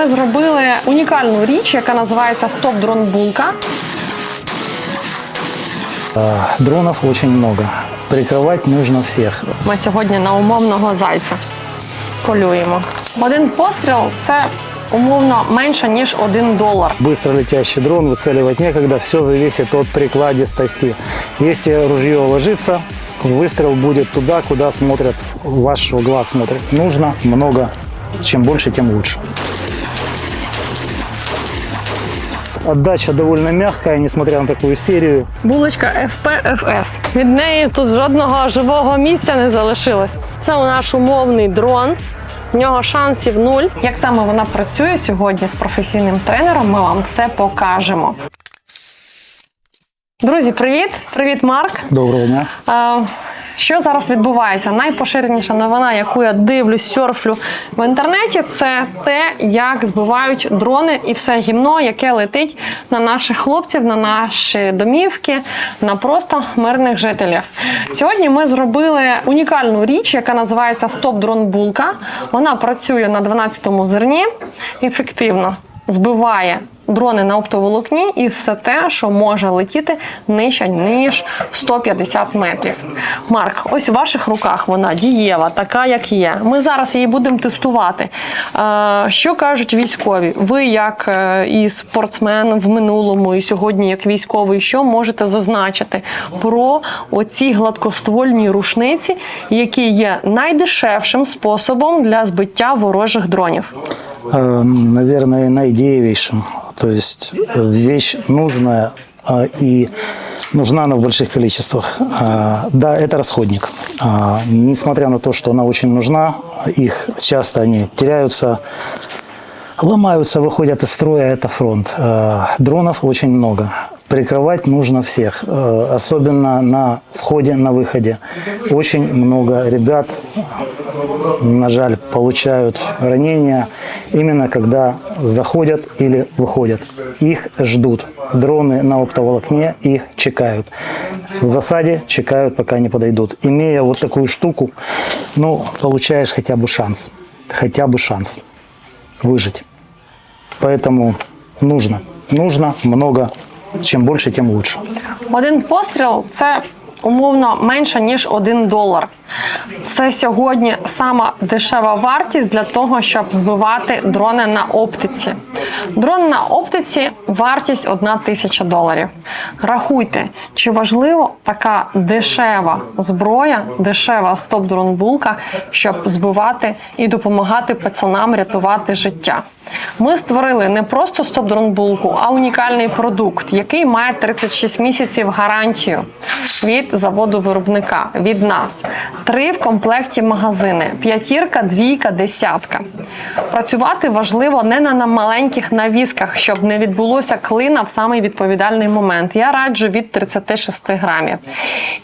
ми зробили унікальну річ, яка називається Стоп Дрон Булка. А, Дронов очень много. Прикрывать нужно всех. Ми сьогодні на умовного зайця полюємо. Один постріл це умовно менше ніж один долар. Быстро летящий дрон выцеливать некогда, все зависит от прикладистости. Если ружье ложится, выстрел будет туда, куда смотрят, ваш глаз смотрит. Нужно много. Чем больше, тем лучше. Отдача довольно мягкая, несмотря на такую серию. Булочка FPFS. Від неї тут жодного живого місця не залишилось. Це наш умовний дрон. В нього шансів нуль. Як саме вона працює сьогодні з професійним тренером, ми вам все покажемо. Друзі, привіт! Привіт, Марк! Доброго дня. Що зараз відбувається? Найпоширеніша новина, яку я дивлюсь, сьорфлю в інтернеті, це те, як збивають дрони і все гімно, яке летить на наших хлопців, на наші домівки, на просто мирних жителів. Сьогодні ми зробили унікальну річ, яка називається Стоп Дрон Булка. Вона працює на 12-му зерні ефективно збиває дрони на оптоволокні і все те, що може летіти нижче ніж 150 метрів. Марк, ось в ваших руках вона дієва, така як є. Ми зараз її будемо тестувати. Е, Що кажуть військові? Ви, як е, і спортсмен в минулому, і сьогодні як військовий, що можете зазначити про оці гладкоствольні рушниці, які є найдешевшим способом для збиття ворожих дронів? Э, наверное, наидеевейшим. То есть э, вещь нужная а, и нужна она в больших количествах. А, Да, это расходник. А, Несмотря на то, что она очень нужна, их часто они теряются, ломаются, выходят из строя, это фронт. Э, Дронов очень много. Прикрывать нужно всех, э, особенно на входе, на выходе. Очень много ребят, на жаль, получают ранения именно когда заходят или выходят. Их ждут. Дроны на оптоволокне их чекают. В засаде чекают, пока не подойдут. Имея вот такую штуку, ну, получаешь хотя бы шанс. Хотя бы шанс выжить. Поэтому нужно. Нужно много. Чем больше, тем лучше. Один постріл це умовно менше ніж один долар. Це сьогодні сама дешева вартість для того, щоб збивати дрони на оптиці. Дрон на оптиці вартість 1 тисяча доларів. Рахуйте, чи важливо така дешева зброя, дешева стоп-дрон булка, щоб збивати і допомагати пацанам рятувати життя. Ми створили не просто стоп-дрон булку, а унікальний продукт, який має 36 місяців гарантію від заводу виробника, від нас. Три в комплекті магазини: п'ятірка, двійка, десятка. Працювати важливо не на маленьких навісках, щоб не відбулося клина в самий відповідальний момент. Я раджу від 36 грамів.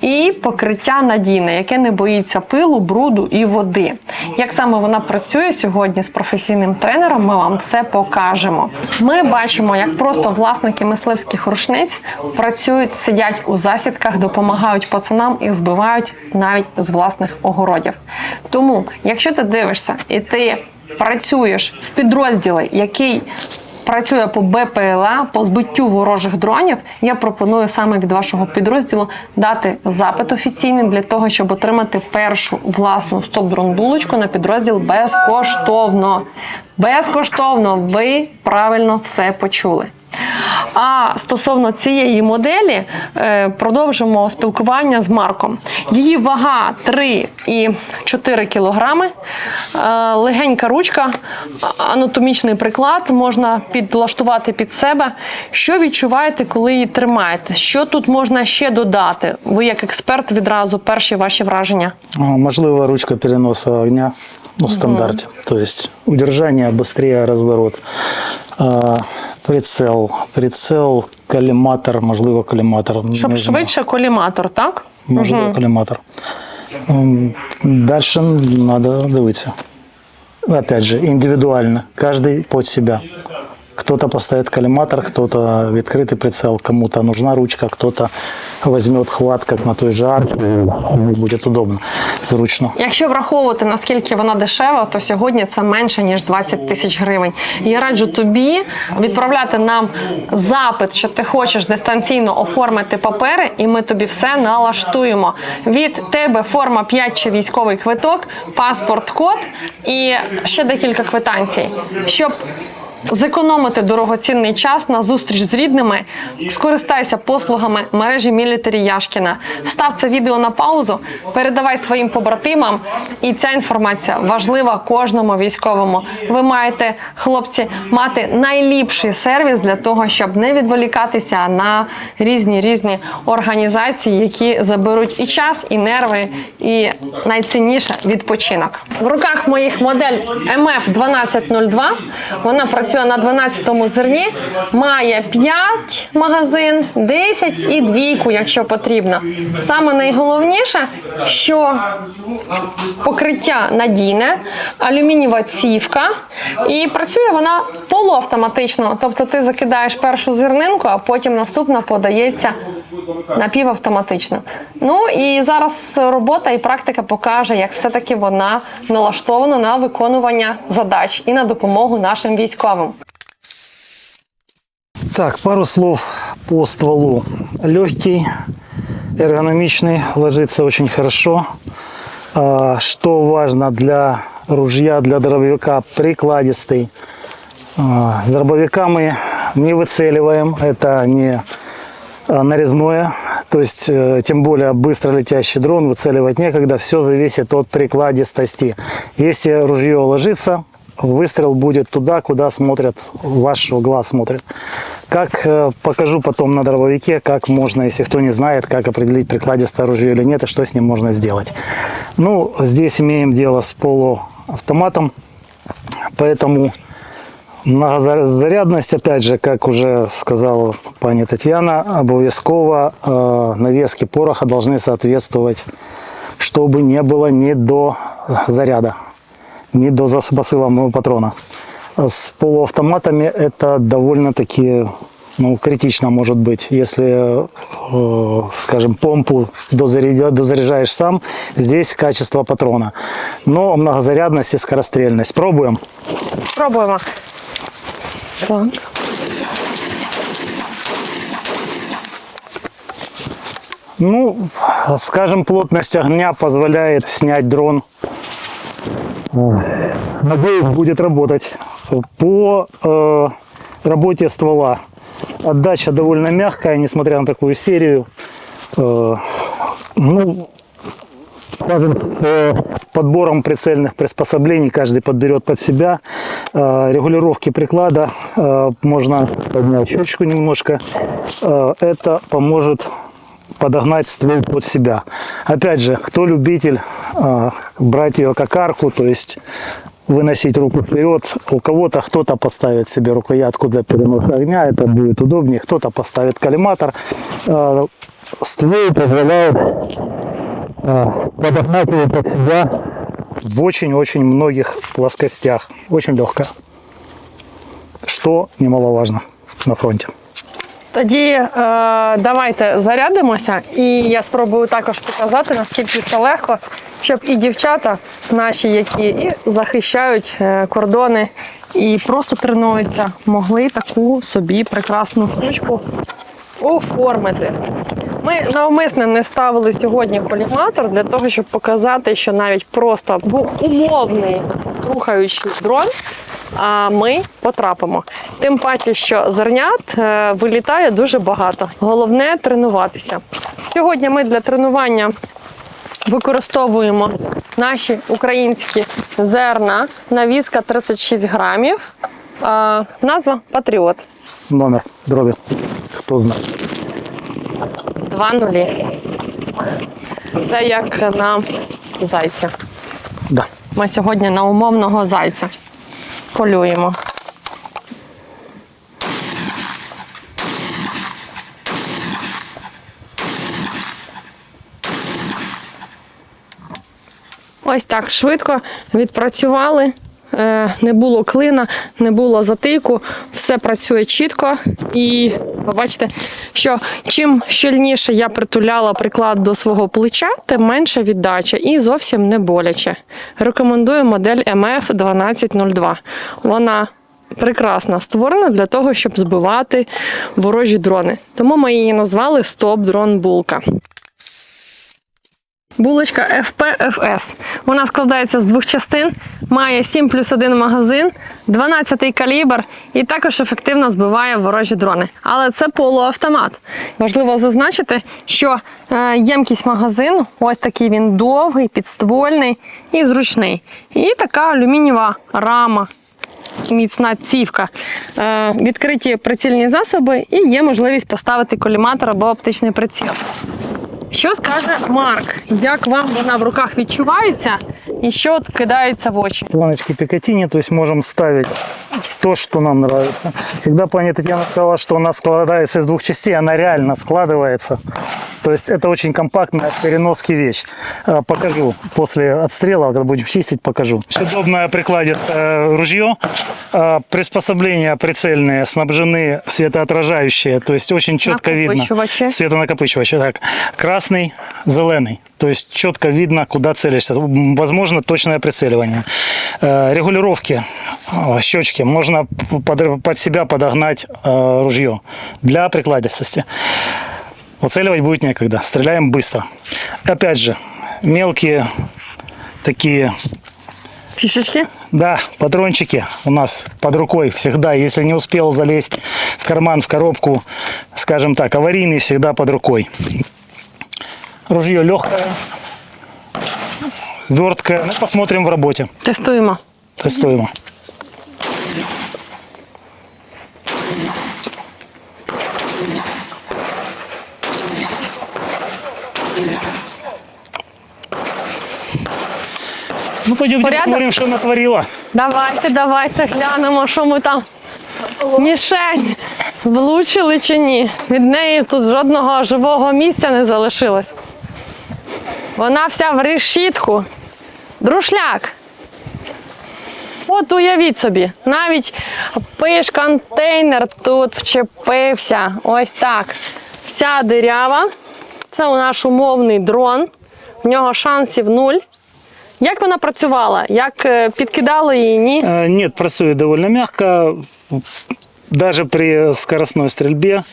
І покриття надійне, яке не боїться пилу, бруду і води. Як саме вона працює сьогодні з професійним тренером, ми вам все покажемо. Ми бачимо, як просто власники мисливських рушниць працюють, сидять у засідках, допомагають пацанам і збивають навіть з власних огородів. Тому, якщо ти дивишся і ти працюєш в підрозділі, який працює по БПЛА, по збиттю ворожих дронів, я пропоную саме від вашого підрозділу дати запит офіційний для того, щоб отримати першу власну стоп-дрон булочку на підрозділ безкоштовно. Безкоштовно, ви правильно все почули. А стосовно цієї моделі е, продовжимо спілкування з Марком. Її вага 3,4 кілограми, е, легенька ручка, анатомічний приклад можна підлаштувати під себе. Що відчуваєте, коли її тримаєте? Що тут можна ще додати? Ви як експерт відразу перші ваші враження. Можливо, ручка переноса огня ну, в стандарте. То есть удержание быстрее разворот. Прицел, прицел, коліматор, можливо, коліматор. Щоб не знаю. швидше коліматор, так? Можливо, коллиматор. коліматор. Далі надо дивитися. Опять же, індивідуально. Кожен під себе. Кто-то поставит коллиматор, кто-то открытый прицел, кому-то нужна ручка, кто-то возьмет хват, как на той же арке, и будет удобно, зручно. Якщо враховувати наскільки вона дешева, то сьогодні це менше ніж 20 тисяч гривень. Я раджу тобі відправляти нам запит, що ти хочеш дистанційно оформити папери, і ми тобі все налаштуємо. Від тебе форма 5 чи військовий квиток, паспорт, код і ще декілька квитанцій, щоб Зекономити дорогоцінний час на зустріч з рідними, скористайся послугами мережі Мілітарі Яшкіна. Став це відео на паузу, передавай своїм побратимам, і ця інформація важлива кожному військовому. Ви маєте, хлопці, мати найліпший сервіс для того, щоб не відволікатися на різні різні організації, які заберуть і час, і нерви, і найцінніше відпочинок. В руках моїх модель MF 1202. Вона працює на 12-му зерні, має 5 магазин, 10 і двійку, якщо потрібно. Саме найголовніше, що покриття надійне, алюмінієва цівка, і працює вона полуавтоматично. Тобто ти закидаєш першу зернинку, а потім наступна подається напівавтоматично. Ну і зараз робота і практика покаже, як все-таки вона налаштована на виконування задач і на допомогу нашим військовим. Так, пару слов по стволу. Легкий, эргономичный, ложится очень хорошо. А, Что важно для ружья, для дробовика, прикладистый. А, С дробовика мы не выцеливаем, это не а, нарезное, то есть э, тем более быстро летящий дрон выцеливать некогда, все зависит от прикладистости. Если ружье ложится, выстрел будет туда, куда смотрят, ваш глаз смотрит. Как э, покажу потом на дробовике, как можно, если кто не знает, как определить прикладистое оружие или нет, и что с ним можно сделать. Ну, здесь имеем дело с полуавтоматом, поэтому Многозарядность, опять же, как уже сказала пани Татьяна, обов'язково э, навески пороха должны соответствовать, чтобы не было ни до заряда, ни до зас- посыла патрона. С полуавтоматами это довольно-таки ну, критично может быть, если, э, скажем, помпу дозарядя- дозаряжаешь сам, здесь качество патрона. Но многозарядность и скорострельность. Пробуем. Спробуємо. Так. Ну, скажем, плотность огня позволяет снять дрон. Надеюсь, будет работать. По э, работе ствола отдача довольно мягкая, несмотря на такую серию. Э, ну, скажем, с подбором прицельных приспособлений каждый подберет под себя. Э, Регулировки приклада э, можно поднять щечку немножко. Э, Это поможет подогнать ствол под себя. Опять же, кто любитель брать ее как арку, то есть выносить руку вперед, у кого-то кто-то поставит себе рукоятку для переноса огня, это будет удобнее, кто-то поставит коллиматор. Ствол позволяет подогнать его под себя в очень-очень многих плоскостях. Очень легкая. Что немаловажно на фронте. Тоді е, давайте зарядимося, і я спробую також показати, наскільки це легко, щоб і дівчата наші, які і захищають е, кордони і просто тренуються, могли таку собі прекрасну штучку оформити. Ми навмисно не ставили сьогодні коліматор для того, щоб показати, що навіть просто в умовний рухаючий дрон а ми потрапимо. Тим паче, що зернят е, вилітає дуже багато. Головне тренуватися. Сьогодні ми для тренування використовуємо наші українські зерна. Навіска 36 грамів. Назва Патріот. Номер дроби. Кто знает. Два нулі. Це як на зайця. Да. Ми сьогодні на умовного зайця полюємо. Ось так швидко відпрацювали не було клина, не було затику, все працює чітко. І ви бачите, що чим щільніше я притуляла приклад до свого плеча, тим менша віддача і зовсім не боляче. Рекомендую модель MF 1202. Вона прекрасна, створена для того, щоб збивати ворожі дрони. Тому ми її назвали Стоп Дрон Булка. Булочка FPFS. Вона складається з двох частин, має 7 плюс 1 магазин, 12-й калібр і також ефективно збиває ворожі дрони. Але це полуавтомат. Важливо зазначити, що е, ємкість магазину ось такий він довгий, підствольний і зручний. І така алюмінієва рама. Міцна цівка, Е, відкриті прицільні засоби і є можливість поставити коліматор або оптичний приціл. Що скаже Марк? Як вам вона в руках відчувається і що от кидається в очі? планочки Пикатини, то есть можем ставить то, что нам нравится. Когда пани Татьяна сказала, что она складывается из двух частей, она реально складывается. То есть это очень компактная в переноске вещь. А, Покажу после отстрела, когда будем чистить, покажу. Удобное прикладистое ружье. А, Приспособления прицельные снабжены светоотражающие, то есть очень четко видно. Светонакопичивач, так. Красный, зеленый. То есть четко видно, куда целишься. Возможно, точное прицеливание. Э, Регулировки щечки. Можно под, себя подогнать ружье для прикладистости. Уцеливать будет некогда. Стреляем быстро. Опять же, мелкие такие Фішечки. да, патрончики у нас под рукой всегда. Если не успел залезть в карман, в коробку, скажем так, аварийный всегда под рукой. Ружье легкое, верткое. Ну, посмотрим в работе. Тестуємо. Тестуемо. Порядок? посмотрим, что натворила. Давайте, давайте глянемо, що ми там. Мішень влучили чи ні. Від неї тут жодного живого місця не залишилось. Вона вся в решітку. Друшляк. От уявіть собі, навіть пиш-контейнер тут вчепився. Ось так. Вся дирява. Це у наш умовний дрон. В нього шансів нуль. Як вона працювала? Як е, підкидали її? Ні? Э, Нет, працует довольно мягко. Даже при скоростной стрельбе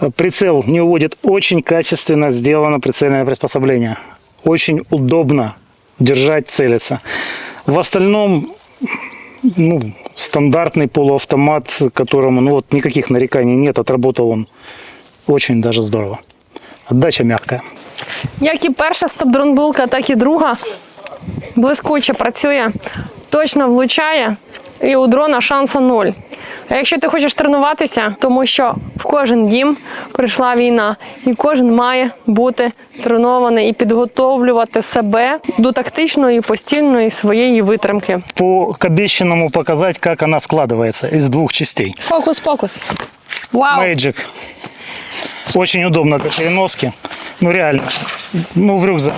э, прицел не уводит. Очень качественно сделано прицельное приспособление. Очень удобно держать, целиться. В остальном, ну, стандартный полуавтомат, которому ну, вот, никаких нареканий нет, отработал он очень даже здорово. Отдача мягкая. Як і перша стоп-дронбулка, так і друга. Блискуче працює, точно влучає, і у дрона шанса нуль. А якщо ти хочеш тренуватися, тому що в кожен дім прийшла війна, і кожен має бути тренований і підготовлювати себе до тактичної і постільної своєї витримки. По к обещанному показать, как она складывается из двух частей. Фокус-фокус. Вау! Magic. Очень удобно для переноски. Ну реально. Ну в рюкзак.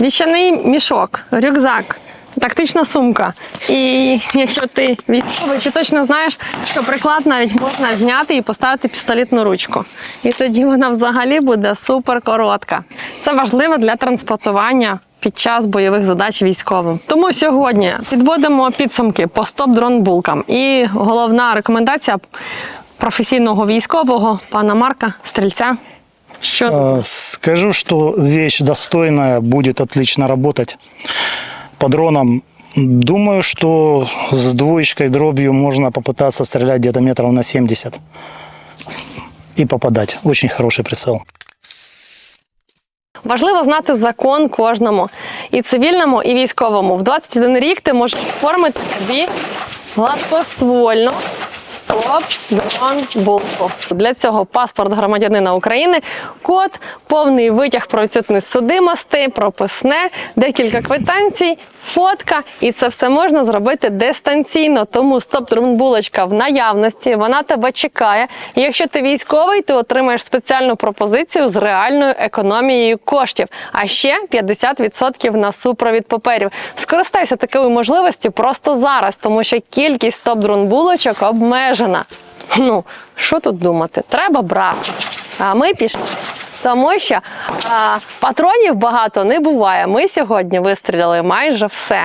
Віщаний мішок, рюкзак, тактична сумка. І якщо ти військовий, ти точно знаєш, що приклад навіть можна зняти і поставити пістолетну ручку. І тоді вона взагалі буде супер коротка. Це важливо для транспортування. Під час бойових задач військовим. Тому сьогодні підводимо підсумки по стоп-дрон-булкам. І головна рекомендація професійного військового пана Марка Стрільця. За Э, Скажу, что вещь достойная, будет отлично работать по дронам. Думаю, что с двоечкой дробью можно попытаться стрелять где-то метров на 70 и попадать. Очень хороший прицел. Важливо знати закон кожному і цивільному, і військовому. В 21 рік ти можеш оформити собі гладкоствольну Стоп, дрон, булку. Для цього паспорт громадянина України, код, повний витяг про відсутність судимості, прописне, декілька квитанцій, фотка, і це все можна зробити дистанційно. Тому стоп дрон булочка в наявності, вона тебе чекає. І якщо ти військовий, ти отримаєш спеціальну пропозицію з реальною економією коштів, а ще 50% на супровід паперів. Скористайся такою можливістю просто зараз, тому що кількість стоп дрон булочок обмежена. Ну що тут думати? Треба брати. А ми пішли. Тому що а, патронів багато не буває. Ми сьогодні вистрілили майже все.